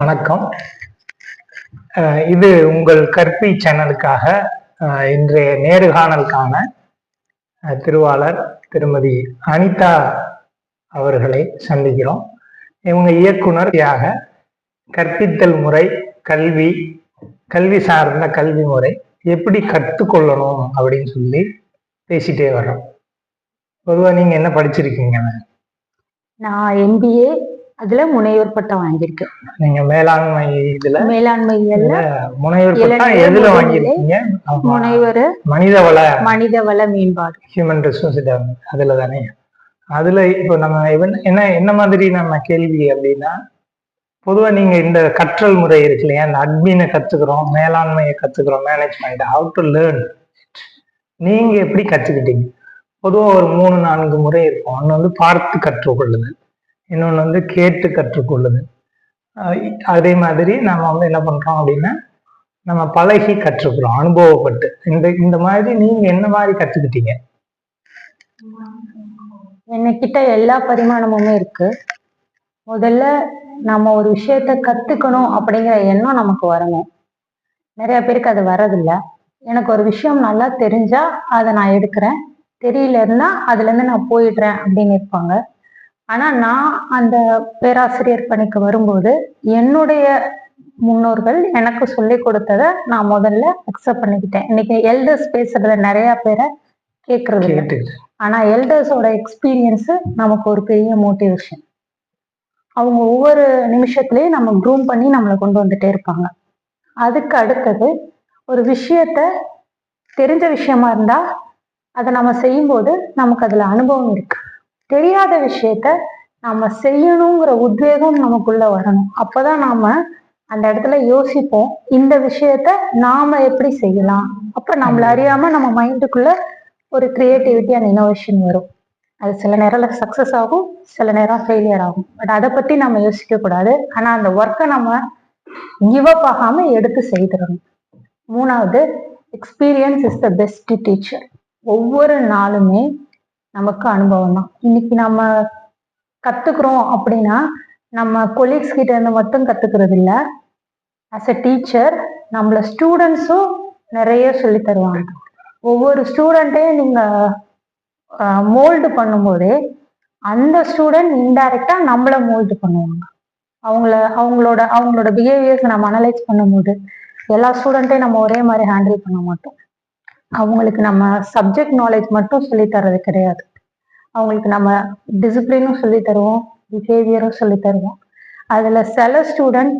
வணக்கம். இது உங்கள் கற்பி சேனலுக்காக இன்றைய நேர்காணலுக்கான திருவாளர் திருமதி அனிதா அவர்களை சந்திக்கிறோம். இவங்க இயக்குனர்யாக கற்பித்தல் முறை கல்வி கல்வி சார்ந்த கல்வி முறை எப்படி கற்றுக்கொள்ளணும் அப்படின்னு சொல்லி பேசிட்டே வர்றோம். பொதுவாக நீங்க என்ன படிச்சிருக்கீங்க? நான் எம்பிஏ அதுல முனைவர் பட்டம் வாங்கியிருக்கேன் நீங்க மேலாண்மை இதுல மேலாண்மையில முனைவர் பட்டம் எதுல வாங்கியிருக்கீங்க. முனைவர் மனித வள மனித வள மேம்பாடு. ஹியூமன் ரிசோர்ஸ் அதுல தானே அதுல இப்போ நம்ம என்ன என்ன மாதிரி நம்ம கேள்வி அப்படின்னா பொதுவா நீங்க இந்த கற்றல் முறை இருக்கு இல்லையா? இந்த அட்மினை கத்துக்கிறோம் மேலாண்மையை கத்துக்கிறோம் மேனேஜ்மெண்ட் ஹவு டு லேர்ன் நீங்க எப்படி கத்துக்கிட்டீங்க? பொதுவா ஒரு மூணு நான்கு முறை இருக்கும். ஒன்று வந்து பார்த்து கற்றுக்கொள்ளுதல் இன்னொன்று வந்து கேட்டு கற்றுக்கொள்ளுதல். அதே மாதிரி நம்ம வந்து என்ன பண்ணுறோம் அப்படின்னா நம்ம பழகி கற்றுக்கிறோம் அனுபவப்பட்டு. இந்த இந்த மாதிரி நீங்கள் என்ன மாதிரி கற்றுக்கிட்டீங்க என்னகிட்ட எல்லா பரிமாணமுமே இருக்கு. முதல்ல நம்ம ஒரு விஷயத்த கத்துக்கணும் அப்படிங்கிற எண்ணம் நமக்கு வரணும். நிறைய பேருக்கு அது வரதில்ல எனக்கு ஒரு விஷயம் நல்லா தெரிஞ்சா அதை நான் எடுக்கிறேன். தெரியலன்னா அதுல இருந்து நான் போயிடுறேன் அப்படின்னு இருப்பாங்க. ஆனா நான் அந்த பேராசிரியர் பணிக்கு வரும்போது என்னுடைய முன்னோர்கள் எனக்கு சொல்லி கொடுத்ததை நான் முதல்ல அக்செப்ட் பண்ணிக்கிட்டேன். இன்னைக்கு எல்டர்ஸ் பேசுறத நிறைய பேரை கேட்கறது ஆனா எல்டர்ஸோட எக்ஸ்பீரியன்ஸ் நமக்கு ஒரு பெரிய மோட்டிவேஷன் அவங்க ஒவ்வொரு நிமிஷத்துலயும் நம்ம க்ரூம் பண்ணி நம்மளை கொண்டு வந்துட்டே இருப்பாங்க. அதுக்கு அடுத்தது ஒரு விஷயத்த தெரிஞ்ச விஷயமா இருந்தா அதை நம்ம செய்யும்போது நமக்கு அதுல அனுபவம் இருக்கு. தெரியாத விஷயத்த நம்ம செய்யணுங்கிற உத்வேகம் நமக்குள்ள வரணும். அப்பதான் நாம அந்த இடத்துல யோசிப்போம் இந்த விஷயத்த நாம எப்படி செய்யலாம்? அப்ப நம்மள அறியாம நம்ம மைண்டுக்குள்ள ஒரு கிரியேட்டிவிட்டி அண்ட் இன்னோவேஷன் வரும். அது சில நேரம்ல சக்சஸ் ஆகும் சில நேரம் ஃபெயிலியர் ஆகும். பட் அதை பத்தி நம்ம யோசிக்க கூடாது. ஆனா அந்த ஒர்க்கை நம்ம கிவ் அப் ஆகாம எடுத்து செய்திடணும். மூணாவது experience is the best teacher ஒவ்வொரு நாளுமே நமக்கு அனுபவம் தான். இன்னைக்கு நம்ம கத்துக்கிறோம் அப்படின்னா நம்ம கொலீக்ஸ் கிட்ட இருந்து மட்டும் கத்துக்கிறது இல்ல. ஆஸ் அ டீச்சர் நம்மள ஸ்டூடெண்ட்ஸும் நிறைய சொல்லி தருவாங்க. ஒவ்வொரு ஸ்டூடெண்ட்டையும் நீங்க மோல்டு பண்ணும்போதே அந்த ஸ்டூடெண்ட் இன்டைரக்டா நம்மள மோல்டு பண்ணுவாங்க. அவங்கள அவங்களோட அவங்களோட பிஹேவியர்ஸ் நம்ம அனலைஸ் பண்ணும்போது எல்லா ஸ்டூடெண்ட்டையும் நம்ம ஒரே மாதிரி ஹேண்டில் பண்ண மாட்டோம். அவங்களுக்கு நம்ம சப்ஜெக்ட் நாலேஜ் மட்டும் சொல்லி தர்றது கிடையாது. அவங்களுக்கு நம்ம டிசிப்ளினும் சொல்லி தருவோம் பிஹேவியரும் சொல்லி தருவோம். அதுல சில ஸ்டூடெண்ட்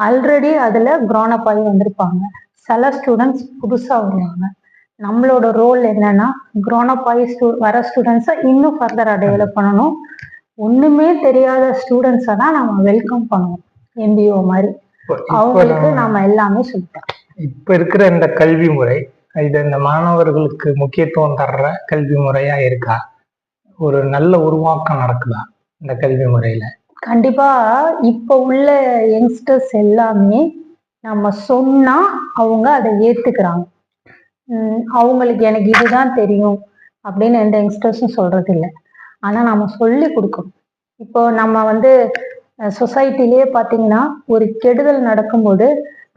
ஆல்ரெடி அதுல க்ரானப் ஆகி வந்திருப்பாங்க. சில ஸ்டூடெண்ட்ஸ் புதுசா வருவாங்க. நம்மளோட ரோல் என்னன்னா க்ரோனப் ஆகி stu- வர ஸ்டூடெண்ட்ஸை இன்னும் ஃபர்தரா டெவலப் பண்ணணும். ஒண்ணுமே தெரியாத ஸ்டூடெண்ட்ஸை தான் நம்ம வெல்கம் பண்ணுவோம் எம்பிஓ மாதிரி. அவங்களுக்கு நாம எல்லாமே சொல்லித்தரோம் இப்ப இருக்கிற இந்த கல்வி முறை இது இந்த மாணவர்களுக்கு முக்கியத்துவம் தர்ற கல்வி முறையா இருக்கா? ஒரு நல்ல உருவாக்கம் நடக்குதா இந்த கல்வி முறையில? கண்டிப்பா. இப்ப உள்ள யங்ஸ்டர்ஸ் எல்லாமே நம்ம சொன்னா அவங்க அதை ஏத்துக்கிறாங்க. உம் அவங்களுக்கு எனக்கு இதுதான் தெரியும் அப்படின்னு எந்த யங்ஸ்டர்ஸும் சொல்றது இல்லை ஆனா நம்ம சொல்லி கொடுக்கணும். இப்போ நம்ம வந்து சொசைட்டிலேயே பாத்தீங்கன்னா ஒரு கெடுதல் நடக்கும்போது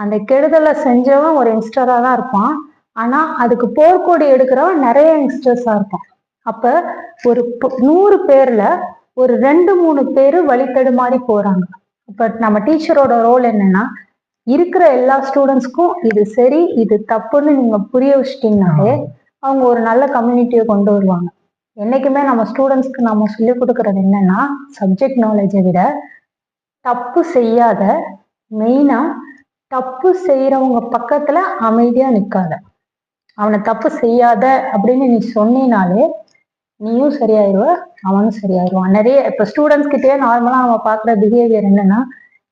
அந்த கெடுதலை செஞ்சவன் ஒரு யங்ஸ்டரா தான் இருப்பான். ஆனா அதுக்கு போர்க்கோடி எடுக்கிறவன் நிறைய யங்ஸ்டர்ஸா இருக்கும் அப்ப ஒரு நூறு பேர்ல ஒரு ரெண்டு மூணு பேரு வழித்தடுமாறி போறாங்க. இப்ப நம்ம டீச்சரோட ரோல் என்னன்னா இருக்கிற எல்லா ஸ்டூடெண்ட்ஸ்க்கும் இது சரி இது தப்புன்னு நீங்க புரிய வச்சிட்டீங்கனாலே அவங்க ஒரு நல்ல கம்யூனிட்டியை கொண்டு வருவாங்க. என்னைக்குமே நம்ம ஸ்டூடெண்ட்ஸ்க்கு நம்ம சொல்லி கொடுக்கறது என்னன்னா சப்ஜெக்ட் நாலேஜை விட தப்பு செய்யாத மெயினா தப்பு செய்யறவங்க பக்கத்துல அமைதியா நிக்காத. அவனை தப்பு செய்யாத அப்படின்னு நீ சொன்னீனாலே நீயும் சரியாயிருவ அவனும் சரியாயிருவான். நிறைய இப்ப ஸ்டூடெண்ட்ஸ் கிட்டயே நார்மலா நம்ம பாக்குற பிஹேவியர் என்னன்னா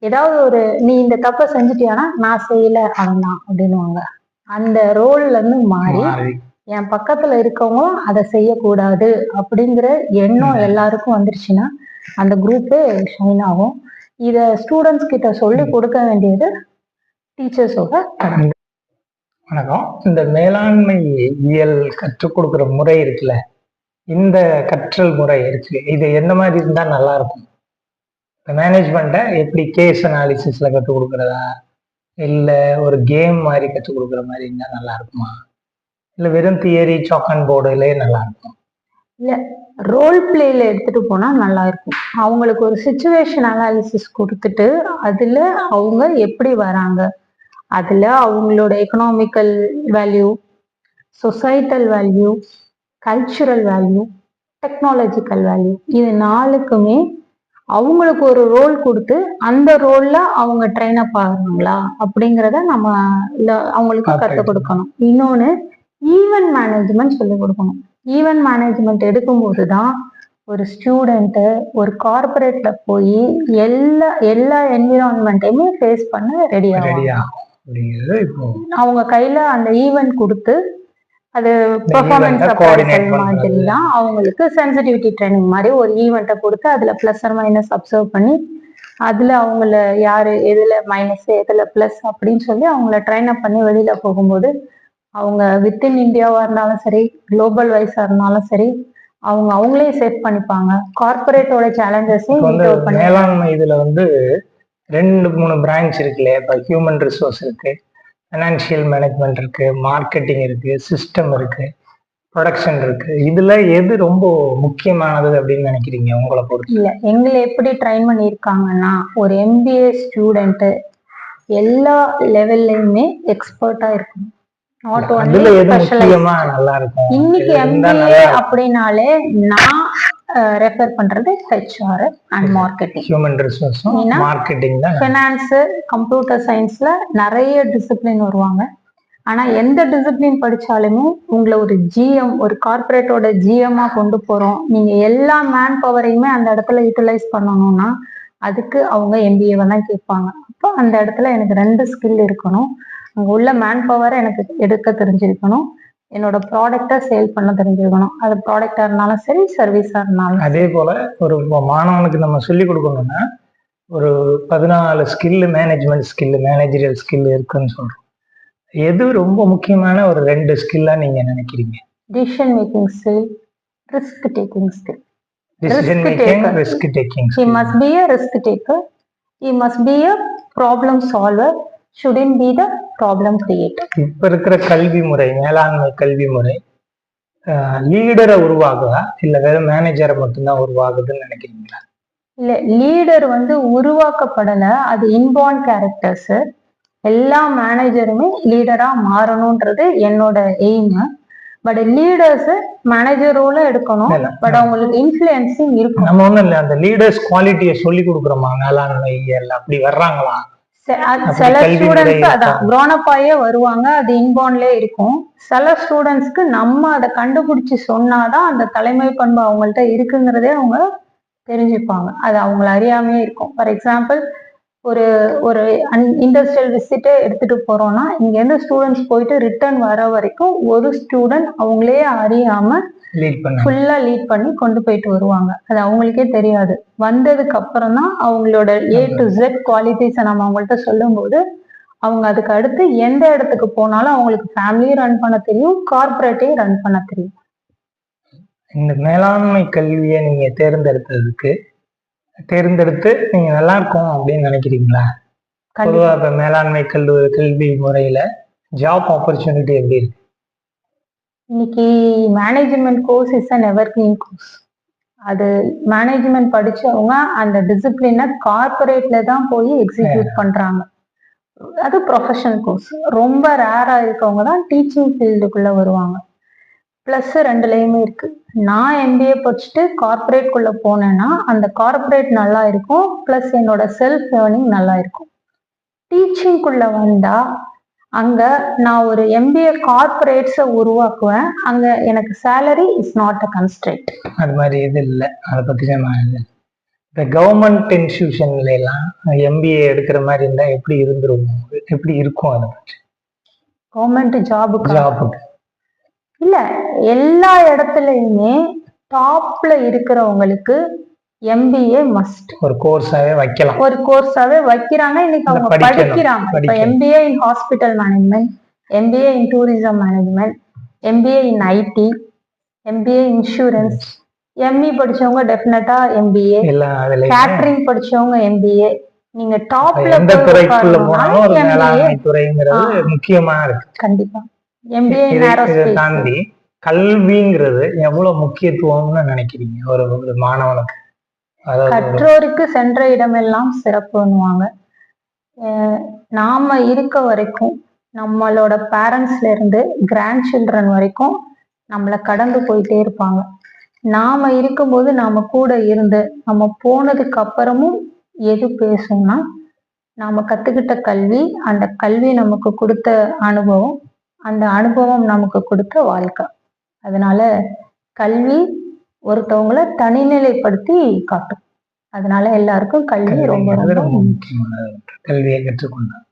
ஏதாவது ஒரு நீ இந்த தப்பை செஞ்சுட்டியானா நான் செய்யல அவன் தான் அப்படின்னுவாங்க. அந்த ரோல்ல இருந்து மாறி மாறி. என் பக்கத்துல இருக்கவங்களும் அதை செய்யக்கூடாது அப்படிங்கிற எண்ணம் எல்லாருக்கும் வந்துருச்சுன்னா அந்த குரூப்பே ஷைன் ஆகும். இத ஸ்டூடெண்ட்ஸ் கிட்ட சொல்லி கொடுக்க வேண்டியது டீச்சர்ஸோட கடமை. வணக்கம். இந்த மேலாண்மை இயல் கற்றுக் கொடுக்குற முறை இருக்குல்ல இந்த கற்றல் முறை இருக்கு. இது எந்த மாதிரி இருந்தா நல்லா இருக்கும்? இந்த மேனேஜ்மெண்ட்டை எப்படி கேஸ் அனாலிசிஸ்ல கற்றுக் கொடுக்குறதா? இல்லை ஒரு கேம் மாதிரி கற்றுக் கொடுக்குற மாதிரி இருந்தால் நல்லா இருக்குமா? இல்லை வெறும் தியரி சாக் அண்ட் போர்டுலேயே நல்லா இருக்கும்? இல்லை ரோல் பிளேல எடுத்துட்டு போனா நல்லா இருக்கும். அவங்களுக்கு ஒரு சுச்சுவேஷன் அனாலிசிஸ் கொடுத்துட்டு அதுல அவங்க எப்படி வராங்க? அதுல அவங்களோட economical value societal value cultural value technological value இது நாலுக்குமே அவங்களுக்கு ஒரு ரோல் கொடுத்து அந்த ரோல்ல அவங்க ட்ரெயின் அப் ஆகுறாங்களா அப்படிங்கிறத நம்ம அவங்களுக்கு கற்றுக் கொடுக்கணும். இன்னொன்னு ஈவென்ட் மேனேஜ்மெண்ட் சொல்லிக் கொடுக்கணும். ஈவென்ட் மேனேஜ்மெண்ட் எடுக்கும்போது தான் ஒரு ஸ்டூடெண்ட்டு ஒரு கார்பரேட்ல போய் எல்லா எல்லா என்விரான்மெண்ட்டையுமே ஃபேஸ் பண்ண ரெடி ஆகும் அப்படிங்கிறது இப்போ அவங்க கையில அந்த ஈவென்ட் கொடுத்து அது பெர்ஃபார்மன்ஸ் மாதிரி. தான் அவங்களுக்கு சென்சிட்டிவிட்டி ட்ரைனிங் மாதிரி ஒரு ஈவெண்ட்டை கொடுத்து அதுல பிளஸ் ஆர் மைனஸ் அப்சர்வ் பண்ணி அதுல அவங்கள யாரு எதுல மைனஸ் எதுல பிளஸ் அப்படின்னு சொல்லி அவங்கள ட்ரைன் அப் பண்ணி வெளியில போகும்போது அவங்க வித்தின் இந்தியாவா இருந்தாலும் சரி குளோபல் வைஸா இருந்தாலும் சரி அவங்க அவங்களே சேவ் பண்ணிப்பாங்க கார்பரேட்டோட சேலஞ்சஸையும் மேலாண்மை இதுல வந்து ரெண்டு மூணு பிரான்ச் இருக்கு இல்லையா இப்போ ஹியூமன் ரிசோர்ஸ் இருக்கு ஃபைனான்சியல் மேனேஜ்மெண்ட் இருக்கு மார்க்கெட்டிங் இருக்கு சிஸ்டம் இருக்கு ப்ரொடக்ஷன் இருக்கு. இதுல எது ரொம்ப முக்கியமானது அப்படின்னு நினைக்கிறீங்க உங்களை பொறுத்து? இல்ல எங்களை எப்படி ட்ரைன் பண்ணியிருக்காங்கன்னா ஒரு எம்பிஏ ஸ்டூடெண்ட் எல்லா லெவல்லையுமே எக்ஸ்பர்ட்டா இருக்கணும். நாட் ஒன்லி ஸ்பெஷலைஸ் நல்லா இருக்கும். இன்னைக்கு எம்பிஏ அப்படின்னாலே நான் ரெஃபர் பண்றது ஹெச்ஆர் அண்ட் மார்க்கெட்டிங் ஹியூமன் ரிசோர்ஸும் மார்க்கெட்டிங் தான். ஃபினான்ஸ் கம்ப்யூட்டர் சயின்ஸ்ல நிறைய டிசிப்ளின் வருவாங்க. ஆனா எந்த டிசிப்ளின் படிச்சாலுமே உங்களை ஒரு ஜிஎம் ஒரு கார்ப்பரேட்டோட ஜிஎம்மா கொண்டு போறோம். நீங்க எல்லா மேன் பவரையுமே அந்த இடத்துல யூட்டிலைஸ் பண்ணணும்னா அதுக்கு அவங்க எம்பிஏவை தான் கேட்பாங்க. அப்போ அந்த இடத்துல எனக்கு ரெண்டு ஸ்கில் இருக்கணும். அங்க உள்ள மேன் பவரை எனக்கு எடுக்க தெரிஞ்சிருக்கணும். என்னோட ப்ராடக்டை சேல் பண்ண தெரிஞ்சிருக்கணும் அது ப்ராடக்டா இருந்தாலும் சரி சர்வீஸா இருந்தாலும் அதே போல ஒரு மாணவனுக்கு நம்ம சொல்லி கொடுக்கணும்னா ஒரு பதினாலு skill management skill managerial skill இருக்குன்னு சொல்றோம். எது ரொம்ப முக்கியமான ஒரு ரெண்டு ஸ்கில்லா நீங்க நினைக்கிறீங்க? Decision making skill risk taking skill decision Risk making. Risk taking he must be a risk taker. He must be a problem solver. Shouldn't be the problem creator இப்ப இருக்கிற கல்வி முறை மேலாண்மை கல்வி முறை லீடரை உருவாகுதா? இல்ல வெறும் மேனேஜரை மட்டும்தான் உருவாகுதுன்னு நினைக்கிறீங்களா? இல்ல லீடர் வந்து உருவாக்கப்படல. அது இன்பார்ன் கேரக்டர்ஸ் எல்லா மேனேஜருமே லீடரா மாறணும்ன்றது என்னோட எய்ம் பட் லீடர்ஸ் மேனேஜர் ரோல எடுக்கணும். பட் அவங்களுக்கு இன்ஃபுளுன்சிங் இருக்கும் நம்ம ஒண்ணும் இல்ல. அந்த லீடர்ஸ் குவாலிட்டியை சொல்லி கொடுக்குறோமா? மேலாண்மை அப்படி வர்றாங்களா? சில ஸ்டூடெண்ட்ஸ்? அதான் grown-up-ஆயே வருவாங்க அது இன்பார்ன்லயே இருக்கும். சில ஸ்டூடெண்ட்ஸ்க்கு நம்ம அதை கண்டுபிடிச்சு சொன்னாதான் அந்த தலைமை பண்பு அவங்கள்ட்ட இருக்குங்கிறதே அவங்க தெரிஞ்சுப்பாங்க. அது அவங்கள அறியாமையே இருக்கும். ஃபார் எக்ஸாம்பிள் ஒரு ஒரு இண்டஸ்ட்ரியல் விசிட்டே எடுத்துட்டு போறோம்னா இங்க இருந்து ஸ்டூடெண்ட்ஸ் போயிட்டு ரிட்டர்ன் வர வரைக்கும் ஒரு ஸ்டூடெண்ட் அவங்களே அறியாம ஃபுல்லா லீட் பண்ணி கொண்டு போயிட்டு வருவாங்க. அது அவங்களுக்கே தெரியாது. வந்ததுக்கு அப்புறம் தான் அவங்களோட ஏ டு ஜெட் குவாலிட்டிஸை நம்ம அவங்கள்ட்ட சொல்லும்போது அவங்க அதுக்கு அடுத்து எந்த இடத்துக்கு போனாலும் அவங்களுக்கு ஃபேமிலியும் ரன் பண்ண தெரியும் கார்பரேட்டையும் ரன் பண்ண தெரியும். இந்த மேலாண்மை கல்வியை நீங்க தேர்ந்தெடுத்ததுக்கு தேர்ந்தெடுத்து நீங்க நல்லா இருக்கும் அப்படின்னு நினைக்கிறீங்களா? பொதுவா இப்ப மேலாண்மை கல்வி கல்வி முறையில ஜாப் ஆப்பர்ச்சுனிட்டி எப்படி இருக்கு? இன்னைக்கு management course is an evergreen course அது மேனேஜ்மெண்ட் படிச்சவங்க அந்த டிசிப்ளினை கார்பரேட்ல தான் போய் எக்ஸிக்யூட் பண்றாங்க. அது ப்ரொஃபஷனல் கோர்ஸ் ரொம்ப ரேரா இருக்கவங்க தான் டீச்சிங் ஃபீல்டுக்குள்ள வருவாங்க. ப்ளஸ் ரெண்டுலேயுமே இருக்கு. நான் எம்பிஏ படிச்சுட்டு கார்பரேட் குள்ள போனேன்னா அந்த கார்பரேட் நல்லா இருக்கும். ப்ளஸ் என்னோட செல்ஃப் லேர்னிங் நல்லா இருக்கும். டீச்சிங்குள்ள வந்தா அங்க நான் ஒரு எம்பிஏ கார்பரேட்ஸை உருவாக்குவேன். அங்க எனக்கு salary is not a constraint அது மாதிரி இது இல்லை. அதை பத்தி நம்ம இது. இந்த கவர்மெண்ட் இன்ஸ்டிடியூஷன்ல எல்லாம் எம்பிஏ எடுக்கிற மாதிரி இருந்தா எப்படி இருந்துரும்? எப்படி இருக்கும் அது கவர்மெண்ட் ஜாபுக்கு ஜாபுக்கு இல்ல எல்லா இடத்துலயுமே டாப்ல இருக்கிறவங்களுக்கு எம்பிஏ மஸ்ட் ஒரு கோர்ஸாவே வைக்கலாம். ஒரு கோர்ஸாவே வைக்கிறாங்க. இன்னைக்கு அவங்க படிக்கிறாங்க. இப்ப. MBA in hospital management MBA in tourism management MBA in IT MBA insurance ME படிச்சவங்க டெஃபினட்டா எம்பிஏ கேட்டரிங் படிச்சவங்க எம்பிஏ நீங்க டாப்ல எந்த துறைக்குள்ள போனாலும் மேலாண்மை துறைங்கிறது முக்கியமா இருக்கு. கண்டிப்பா. எம்பிஏ தாண்டி கல்விங்கிறது எவ்வளவு முக்கியத்துவம்னு நினைக்கிறீங்க? ஒரு மாணவனுக்கு. கற்றோருக்கு சென்ற இடமெல்லாம் சிறப்புன்னுவாங்க. அஹ் நாம இருக்க வரைக்கும் நம்மளோட பேரண்ட்ஸ்ல இருந்து கிராண்ட் சில்ட்ரன் வரைக்கும் நம்மளை கடந்து போயிட்டே இருப்பாங்க. நாம இருக்கும்போது நாம கூட இருந்து நம்ம போனதுக்கு அப்புறமும் எது பேசும்னா நாம கத்துக்கிட்ட கல்வி அந்த கல்வி நமக்கு கொடுத்த அனுபவம் அந்த அனுபவம் நமக்கு கொடுத்த வாழ்க்கை. அதனால கல்வி ஒருத்தவங்கள தனிநிலைப்படுத்தி காட்டும். அதனால எல்லாருக்கும் கல்வி ரொம்ப ரொம்ப. கல்வியை கற்றுக்கொண்டார்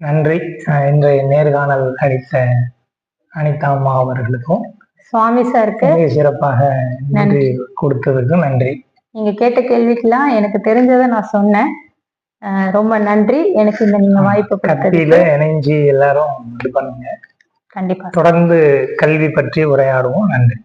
நன்றி. இன்றைய நேர்காணல் அளித்த அனிதா அம்மா அவர்களுக்கும். சுவாமி சாருக்கு மிக சிறப்பாக நன்றி கொடுத்ததுக்கும் நன்றி. நீங்க கேட்ட கேள்விக்கெல்லாம் எனக்கு தெரிஞ்சதை நான் சொன்னேன். ரொம்ப நன்றி. எனக்கு இந்த நீங்க வாய்ப்பு கொடுத்ததுக்கு. இணைஞ்சு எல்லாரும் இது பண்ணுங்க. கண்டிப்பா. தொடர்ந்து கல்வி பற்றி உரையாடுவோம். நன்றி.